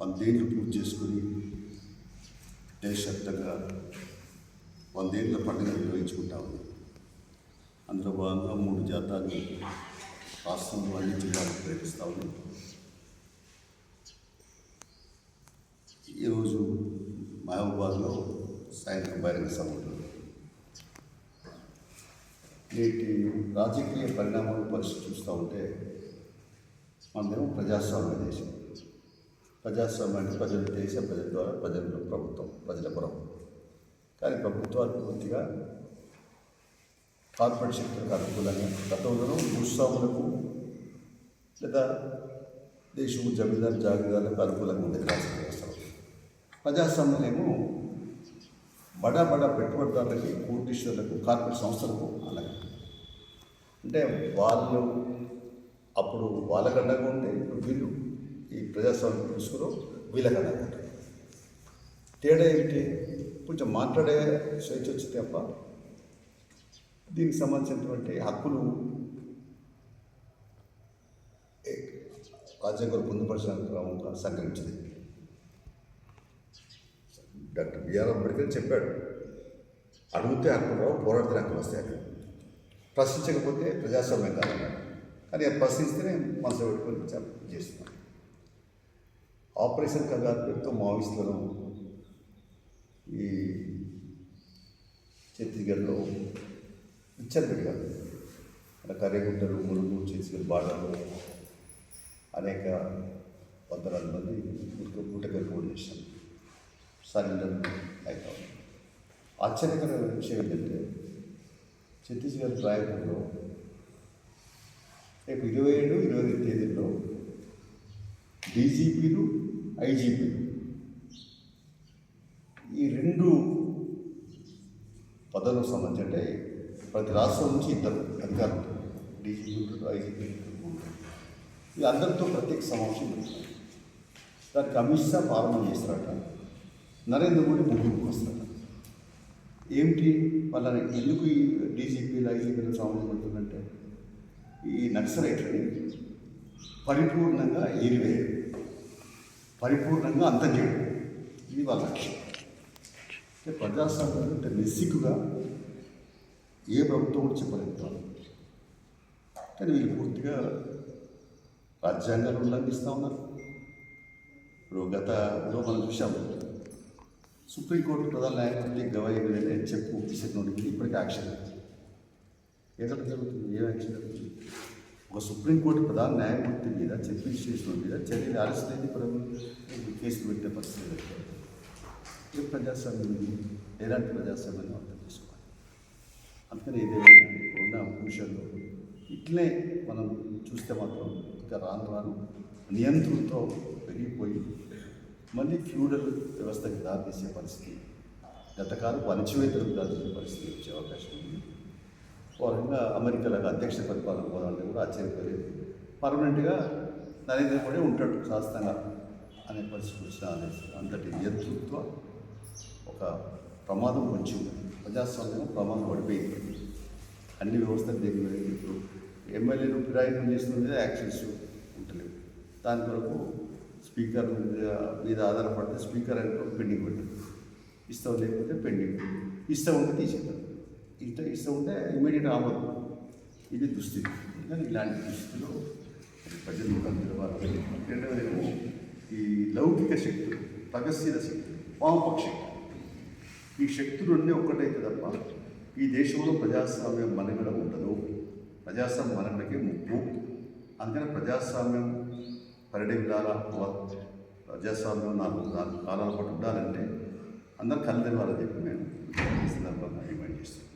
వందేళ్ళు పూర్తి చేసుకుని దేశవ్యాప్తంగా వందేళ్ళ పండుగ నిర్వహించుకుంటా ఉంది అందులో భాగంగా మూడు జాతాలు రాష్ట్రంలో అన్ని జిల్లాలు ప్రకటిస్తూ ఉంది ఈరోజు మహబూబాద్లో సాయంత్రం బహిరంగ సభ ఉంటుంది. నేటి రాజకీయ పరిణామాలు పరిస్థితి చూస్తూ ఉంటే మనదేమో ప్రజాస్వామ్య దేశం. ప్రజాస్వామ్యం అంటే ప్రజలు దేశ ప్రజల ద్వారా ప్రజలు ప్రభుత్వం ప్రజల పురం. కానీ ప్రభుత్వాలు పూర్తిగా కార్పొరేట్ శక్తులకు అనుకూలంగా గతంలోనూ భూస్వాములకు లేదా దేశము జమీందారు జాగీదారులకు అనుకూలంగా ఉండేది రాష్ట్ర వ్యవస్థ ప్రజాస్వామ్యమేమో బడా బడా పెట్టుబడిదారులకి కోటీశ్వరులకు కార్పొరేట్ సంస్థలకు అలాగే అంటే వాళ్ళు అప్పుడు వాళ్ళకండగా ఉంటే ఇప్పుడు వీళ్ళు ఈ ప్రజాస్వామ్యం తీసుకుని వీళ్ళకి అండగా తేడా ఏమిటి? కొంచెం మాట్లాడే స్వేచ్ఛ వచ్చి తప్ప దీనికి సంబంధించినటువంటి హక్కులు ఏ- రాజ్యాంగం పొందుపరిచిన క్రమంగా డాక్టర్ బిఆర్ అంబేద్కర్ చెప్పాడు అడిగితే హక్కులు రావు పోరాడితే హక్కులు వస్తాయి ప్రశ్నించకపోతే ప్రజాస్వామ్యం కాదన్నాడు. కానీ ప్రశ్నిస్తేనే మనసు పెట్టుకొని చ- చేస్తున్నాం ఆపరేషన్ కగార్ పేరుతో మావోయిస్టులను ఈ ఛత్తీస్గఢ్లో విచ్చలపెట్టారు అక్కడ కర్రెగుంటలు ములుగు ఛత్తీస్గఢ్ బార్డర్లో అనేక వందలాది మంది గుట్ట గుట్టకలు పోటీ చేశారు. సరెండర్ అవుతాం ఆశ్చర్యకరమైన విషయం ఏంటంటే ఛత్తీస్గఢ్ రాయపూర్లో రేపు ఇరవై ఏడు ఇరవై రెండు తేదీల్లో డీజీపీలు ఐజీపీలు. ఈ రెండు పదవులకు సంబంధించి అంటే ప్రతి రాష్ట్రం నుంచి ఇద్దరు అధికారులు డీజీపీ ఉంటారు ఐజీపీ ఉంటారు ఈ అందరితో ప్రత్యేక సమావేశం పెడతారు దానికి అమిత్ షా ప్రారంభం చేస్తారట. నరేంద్ర మోడీ ముగింపు వస్తారట. ఏమిటి? వాళ్ళని ఎందుకు ఈ డీజీపీలు ఐజీపీలు సమావేశం పెడుతుందంటే ఈ నక్సలైట్లని పరిపూర్ణంగా ఏరివేయడం పరిపూర్ణంగా అంతం చేయడం ఇది వాళ్ళ లక్ష్యం. అంటే ప్రజాస్వామ్యం అంటే నిస్సిగ్గుగా ఏ ప్రభుత్వం కూడా చెప్పలేదు కానీ వీళ్ళు పూర్తిగా రాజ్యాంగాన్ని ఉల్లంఘిస్తూ ఉన్నారు. ఇప్పుడు గతలో మనం చూసాము సుప్రీంకోర్టు ప్రధాన న్యాయమూర్తి గవాయి మీద చెప్పు ఇచ్చినోడికి ఇప్పటికీ యాక్షన్ ఏదైనా జరుగుతుంది ఏం యాక్షన్ జరుగుతుంది? ఒక సుప్రీంకోర్టు ప్రధాన న్యాయమూర్తి మీద చీఫ్ చేసిన మీద చర్యలు అరెస్ట్ అయితే కేసులు పెట్టే పరిస్థితి ఏ ప్రజాస్వామ్యం ఎలాంటి ప్రజాస్వామ్యాన్ని అర్థం చేసుకోవాలి? అందుకని ఏదైనా ఉన్న అంశాల్లో ఇట్లే మనం చూస్తే మాత్రం ఇంకా రాను రాను నియంత్రణతో పెరిగిపోయి మళ్ళీ ఫ్యూడల్ వ్యవస్థకి దారితీసే పరిస్థితి గతకాలం అణచివేతలకు దారితీసే పరిస్థితి వచ్చే అవకాశం ఉంది. పరంగా అమెరికాలకు అధ్యక్ష పరిపాలన పోవాలంటే కూడా ఆశ్చర్యపోలేదు. పర్మనెంట్గా నరేంద్ర మోడీ ఉంటాడు శాస్త్రంగా అనే పరిస్థితి వచ్చిన అనేసి అంతటి నియంతృత్వ ఒక ప్రమాదం వచ్చింది. ప్రజాస్వామ్యం ప్రమాదం పడిపోయింది. అన్ని వ్యవస్థలు దగ్గర ఇప్పుడు ఎమ్మెల్యేలు ఫిరాయింపు చేస్తుంది యాక్షన్స్ ఉంటలేవు. దాని కొరకు స్పీకర్ మీద మీద ఆధారపడితే స్పీకర్ అంటే పెండింగ్ పెట్టారు ఇష్టం లేకపోతే పెండింగ్ ఇష్టం ఉంటే తీసేద్దాం. ఇష్టం ఇష్టం ఉంటే ఇమీడియట్ అవ్వదు ఇది దుస్థితి. కానీ ఇలాంటి దుస్థితిలో ప్రజలు కలుగుతారు రెండవదేమో ఈ లౌకిక శక్తులు తగస్సీల శక్తులు వామపక్ష శక్తులు ఈ శక్తులన్నీ ఒక్కటైతే తప్ప ఈ దేశంలో ప్రజాస్వామ్యం మనగడ ఉండదు. ప్రజాస్వామ్యం మనుగడకి ముప్పు. అందుకని ప్రజాస్వామ్యం పరిడిల్లాల ప్రజాస్వామ్యం నాలుగు నాలుగు కాలాల పాటు ఉండాలంటే అందరు కలిసి చెప్పి మేము ఈ సందర్భంగా డిమాండ్ చేస్తున్నాం